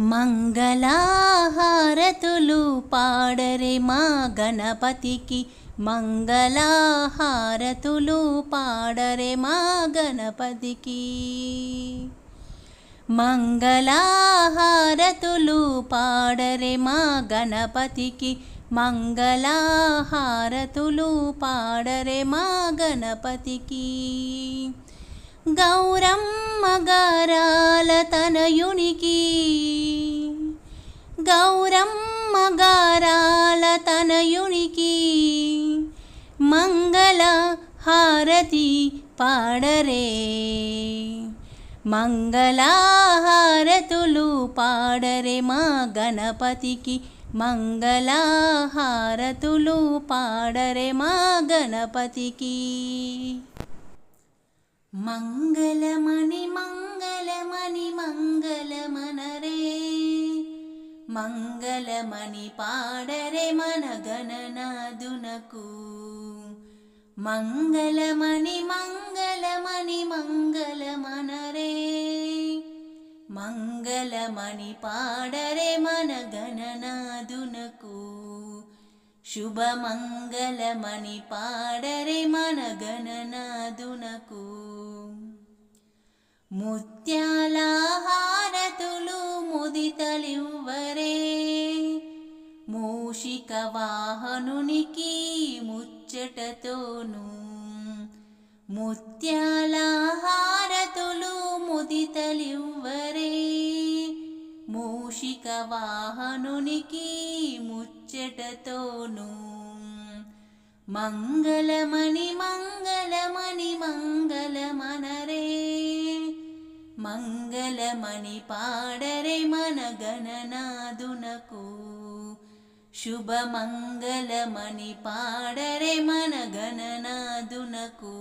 మంగళహారతులు పాడరే మా గణపతికి. మంగళహారతులు పాడరే మా గణపతికి. మంగళహారతులు పాడరే మా గణపతికి. మంగళహారతులు పాడరే మా గణపతికి. గౌరమ్మ గారాల తనయునికి. గౌరమ్మ గారాల తనయునికి మంగళ హారతి పాడరే. మంగళహారతులు పాడరే మా గణపతికి. మంగళహారతులు పాడరే మా గణపతికి. मङ्गलमणि मङ्गलमणि मङ्गलमनरे मङ्गलमणि पाडरे मनगणनादुनकु मङ्गलमणि मङ्गलमणि मङ्गलमनरे मङ्गलमणि पाडरे मनगणनादुनकु శుభమంగళమణి పాడరే మన గణనాదునకు ముత్యాల హారతులు ముదితలివ్వరే. మూషిక వాహనునికి ముచ్చటతోను. ముత్యాల హారతులు ముదితలివ్వరే. మూషిక వాహనునికి ముచ్చ ముచ్చటతోను మంగళమణి మంగళమణి మంగళమనరే. మంగళమణి పాడరే మన గణనాదునకు శుభమంగళమణి పాడరే మన గణనాదునకు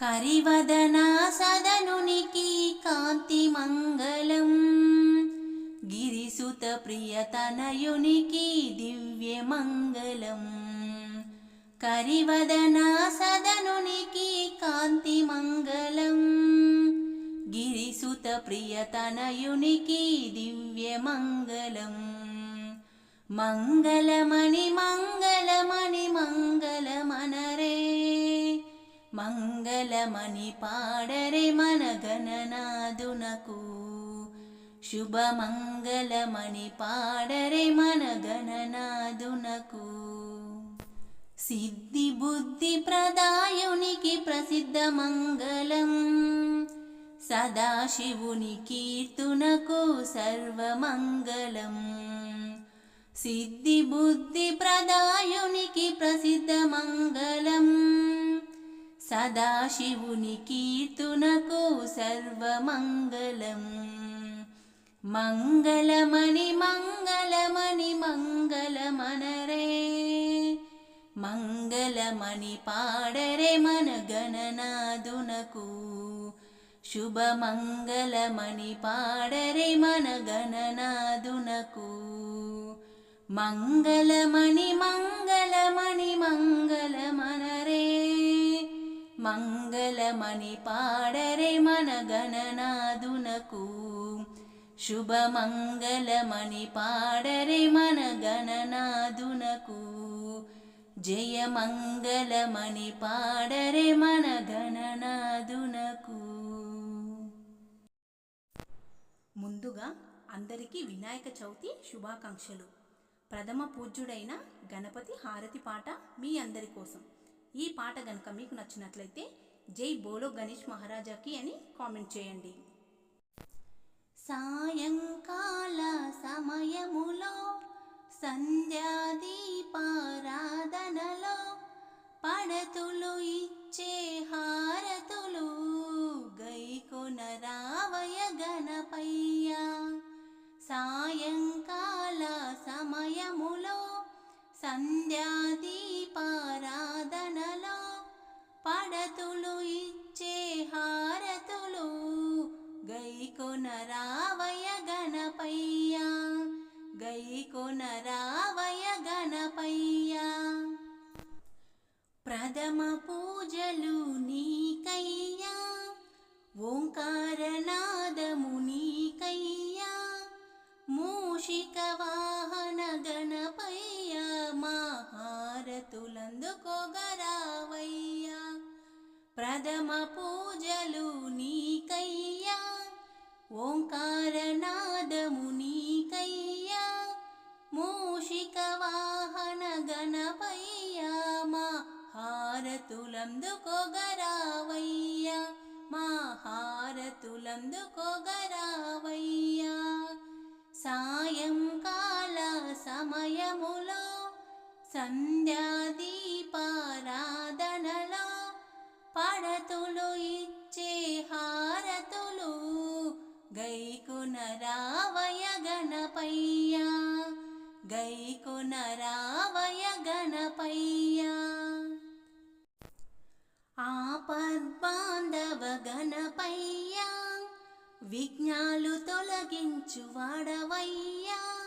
కరివదన సదనునికి కాంతి మంగళం. గిరిసుత ప్రియతనయునికి దివ్య మంగళం కరివదన సదనునికి కాంతి మంగళం గిరిసుత ప్రియతనయునికి దివ్య మంగళం మంగళమణి మంగళమణి మంగళమనరే. మంగళమణి పాడరే మన గణనాదునకు శుభమంగళమణి పాడరే మన గణనాదునకు సిద్ధి బుద్ధి ప్రదాయునికి ప్రసిద్ధ మంగళం. సదాశివుని కీర్తునకు సర్వమంగళం. సిద్ధి బుద్ధి ప్రదాయునికి ప్రసిద్ధ మంగళం. సదాశివుని కీర్తునకు సర్వమంగళం. मङ्गलमणि मङ्गलमणि मङ्गलमनरे मङ्गलमणि पाडरे मनगणनादुनकु शुभमङ्गलमणि पाडरे मनगणनादुनकु मङ्गलमणि मङ्गलमणि मङ्गलमनरे मङ्गलमणि पाडरे मनगणनादुनकू శుభమంగళమణి పాడరే మన గణనాదునకు జయమంగళమణి పాడరే మన గణనాదునకు ముందుగా అందరికీ వినాయక చవితి శుభాకాంక్షలు. ప్రథమ పూజ్యుడైన గణపతి హారతి పాట మీ అందరి కోసం. ఈ పాట గనక మీకు నచ్చినట్లయితే జై బోలో గణేష్ మహారాజాకి అని కామెంట్ చేయండి. సాయంకాల సమయములో సంధ్యాదీపారాధనలో పడతులు ఇచ్చే హారతులు గైకొన రావయ గణపయ్య. సాయంకాల సమయములో సంధ్యా హారతులందుకోగరావయ్యా మా హారతులందుకోగరావయ్యా సాయంకాల సమయములో సన్ విఘ్నాలు తొలగించు వాడవయ్యా.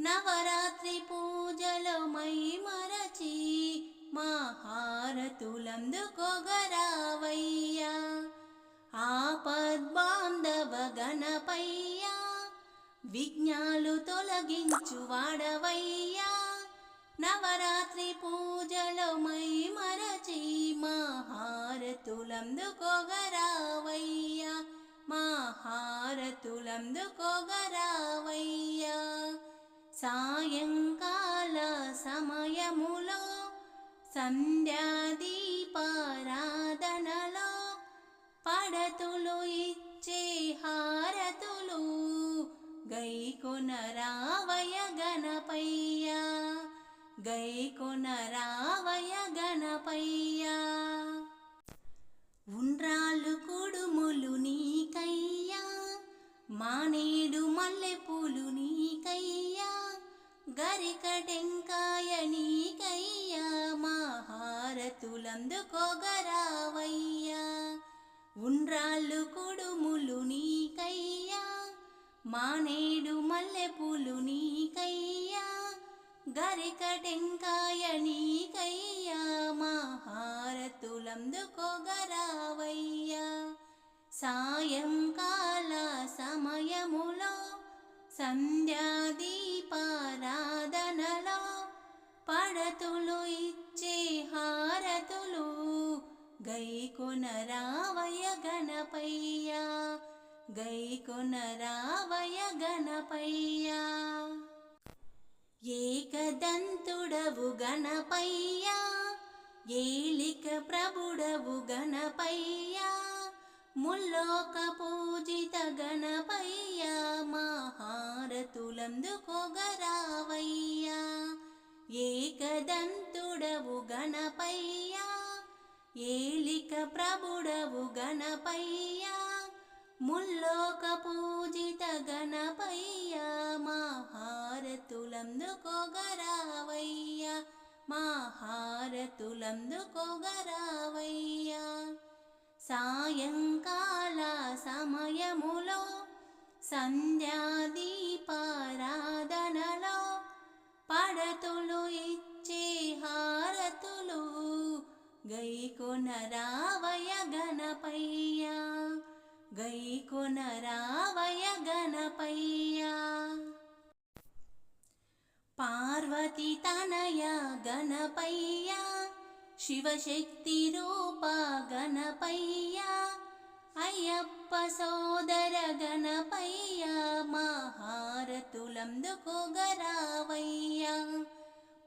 నవరాత్రి పూజలో మై మరచి మహారతులందుకొగరావయ్యా. హారతులందుకోగరావయ్యా ఆపద్బాంధవ గణపయ్యా విఘ్నాలు తొలగించు వాడవయ్యా. నవరాత్రి పూజలో మై మరచి మహారతులందుకొగరావయ్యా. మా హారతులందుకోగరావయ్యా సాయంకాల సమయములో సంధ్యాదీపారాధనలో పడతులు ఇచ్చే హారతులు గైకొనరావయ గణపయ్యా. గైకొనరావయ గణపయ్యా. ఉండ్రాళ్ళు కుడుములు నీకయ్యా మానేడు మల్లెపూలు నీకయ్యా గరికటెంకాయ నీకయ్యా మా ఉండ్రాళ్ళు కొడుములు నీకయ్యా మానేడు మల్లెపూలు నీకయ్యా గరికటెంకాయ నీకయ్యా మా హారతులందుకోగరావయ్యా సంధ్యాదీపారాధనలో పడతులు ఇచ్చే హారతులు గైకొన రావయ గణపయ్యా గైకొన రావయ గణపయ్యా. ఏకదంతుడవు గణపయ్యా ఏలిక ప్రభుడవు గణపయ్యా ముల్లోక పూజిత గణపయ్య. గందుకోగరావయ్యా ఏకదంతుడవు గణపయ్యా. ఏలిక ప్రభుడవు గణపయ్యా. ముల్లోక పూజిత గణపయ్యా. మా హారతులందుకోగరావయ్యా సాయంకాల సమయములో గైకొన రావయ గణపయ్యా గైకొన రావయ గణపయ్యా. పార్వతి తనయ గణపయ్యా శివశక్తి రూప గణపయ్యా అయ్యప్ప సోదర గణపయ్యా మా హారతులందుకోగరావయ్యా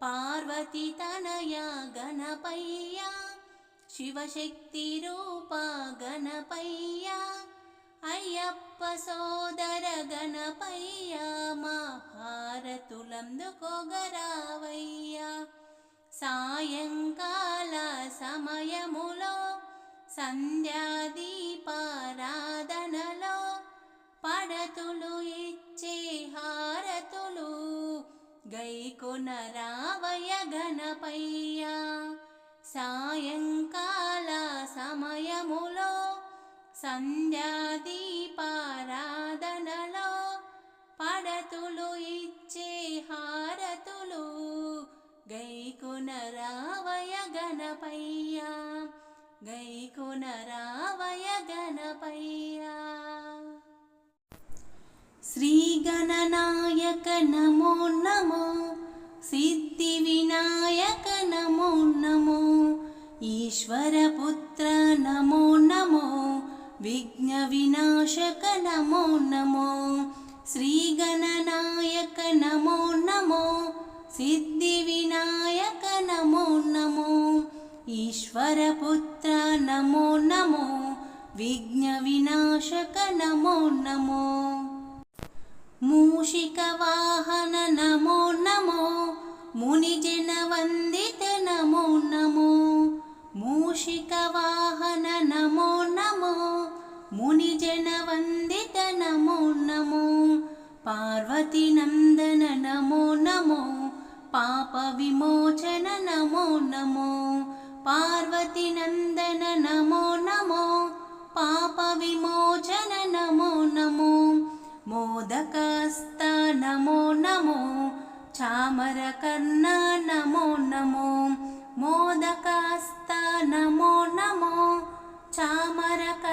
పార్వతి తనయ గణపయ్యా శివశక్తి రూప గణపయ్యా అయ్యప్ప సోదర గణపయ్యా మా సాయంకాల సమయములో సంధ్యాదీపారాధనలో పడతులు ఇచ్చే హారతులు గైకొన రావయ్య గణపయ్యా. సాయం సంధ్యాదీపారాధనలో పడతులు ఇచ్చే హారతులు గైకున రావయ గణపయ్యా గైకున రావయ గణపయ్యా. శ్రీ గణనాయక నమో నమో సిద్ధి వినాయక నమో నమో ఈశ్వరపుత్ర నమో నమో विघ्नविनाशक नमो नमो श्रीगणनायक नमो नमो सिद्धिविनायक नमो नमो ईश्वरपुत्र नमो नमो विघ्नविनाशक नमो। नमो मूषिकवाहन नमो नमो मुनिजनवन् नन्दन नमो नमो पापविमोचन नमो नमो पार्वतीनन्दन नमो नमो पापविमोचन नमो नमो मोदक नमो नमो चामरकर्णा नमो नमो मोदक नमो नमो चामरक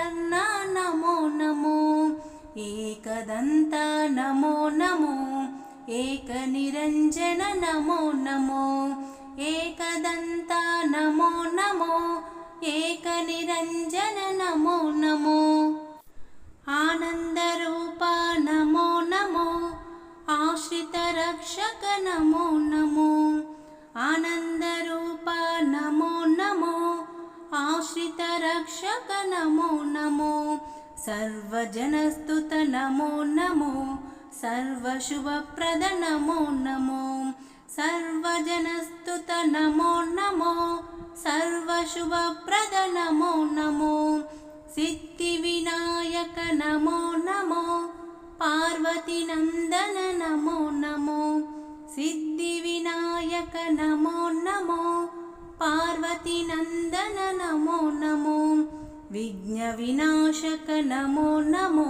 एकदन्त नमो नमो एकनिरञ्जन नमो नमो एकदंत नमो नमो एक निरञ्जन नमो नमो। आनन्दरूप नमो नमो आश्रितरक्षक नमो नमो आनन्दरूप नमो नमो आश्रितरक्षक नमो नमो। सर्वजनस्तुत नमो नमो सर्वशुभप्रद नमो नमो सर्वजनस्तुत नमो नमो सर्वशुभप्रद नमो नमो सिद्धिविनायक नमो नमो पार्वतीनन्दन नमो नमो सिद्धिविनायक नमो नमो पार्वतीनन्दन नमो नमो। विघ्नविनाशक नमो नमो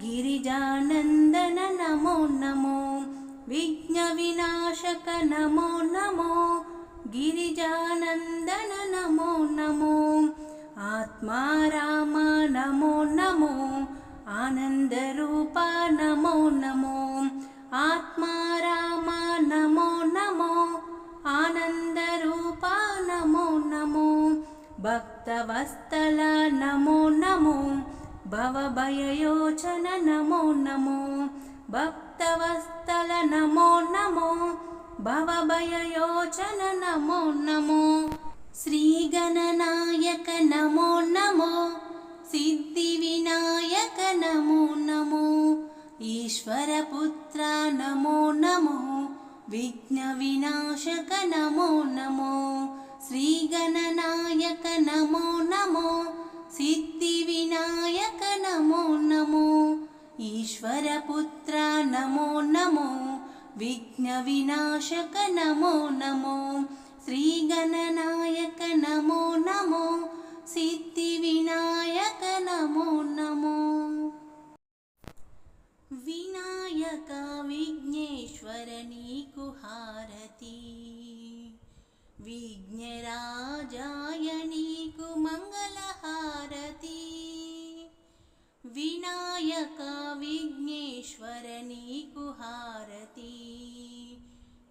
गिरिजानन्दन नमो नमो विघ्नविनाशक नमो नमो गिरिजानन्दन नमो नमो आत्मा राम नमो नमो आनन्दरूपा नमो नमो आत्मा राम नमो नमो आनन्दरूपा नमो नमो भक्तवस्थल नमो नमो भवभययोचन नमो नमो भक्तवस्तल नमो नमो भवभययोचन नमो नमो श्रीगणनायक नमो नमो सिद्धिविनायक नमो नमो ईश्वरपुत्र नमो नमो विघ्नविनाशक नमो नमो श्रीगणनायक नमो नमो सिद्धिविनायक नमो नमो ईश्वरपुत्र नमो नमो विघ्नविनाशक नमो नमो श्रीगणनायक नमो नमो सिद्धिविनायक नमो। नमो विनायक विघ्नेश्वर नी विज्ञराजायणी कुमङ्गलहारती। विनायका विघ्नेश्वर नी कुहारती।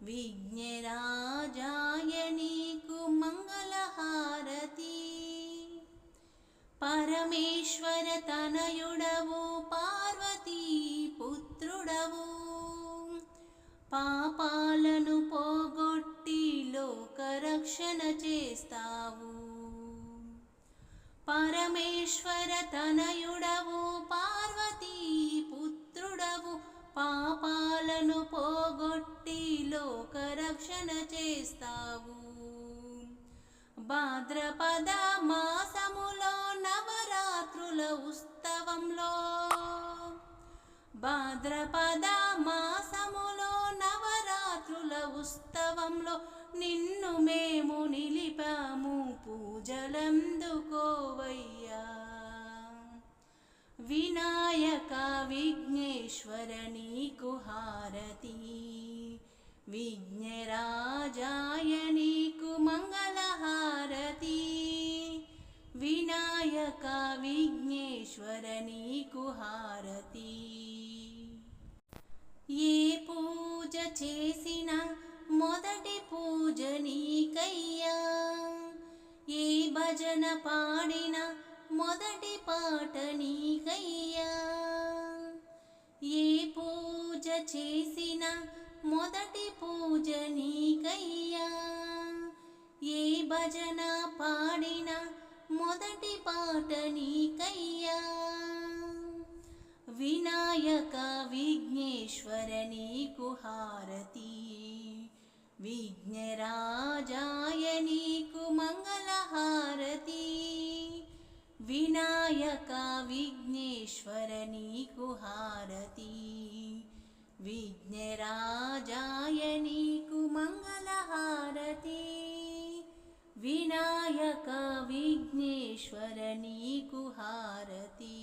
विज्ञराजायणी कुमङ्गलहारति। परमेश्वरतनयुडवो తనయుడవు పార్వతీ పుత్రుడవు పాపాలను పోగొట్టి లోకరక్షణ చేస్తావు. భాద్రపద మాసములో నవరాత్రుల ఉత్సవంలో భాద్రపద మాసములో నవరాత్రుల ఉత్సవంలో నిన్ను మేము నిలిపాము పూజలందుకోవయ్యా. विनायकविघ्नेश्वर कुहारती विज्ञराजायणी कुमङ्गलहारति। विनायक विघ्नेश्वरनि कुहारती ये पूज चेसिन मोदटि पूजनीकय्या ये भजनपा పాట నీకయ్యా. ఏ పూజ చేసిన మొదటి పూజ నీకయ్యా. ఏ భజన పాడిన మొదటి పాట నీకయ్యా. వినాయక విఘ్నేశ్వర నీకు హారతి. విఘ్నరాజాయ विनायकविघ्नेश्वरनी कुहारती विघ्ने राजायनी कुमङ्गलहारति विनायक विघ्नेश्वरनि कुहारति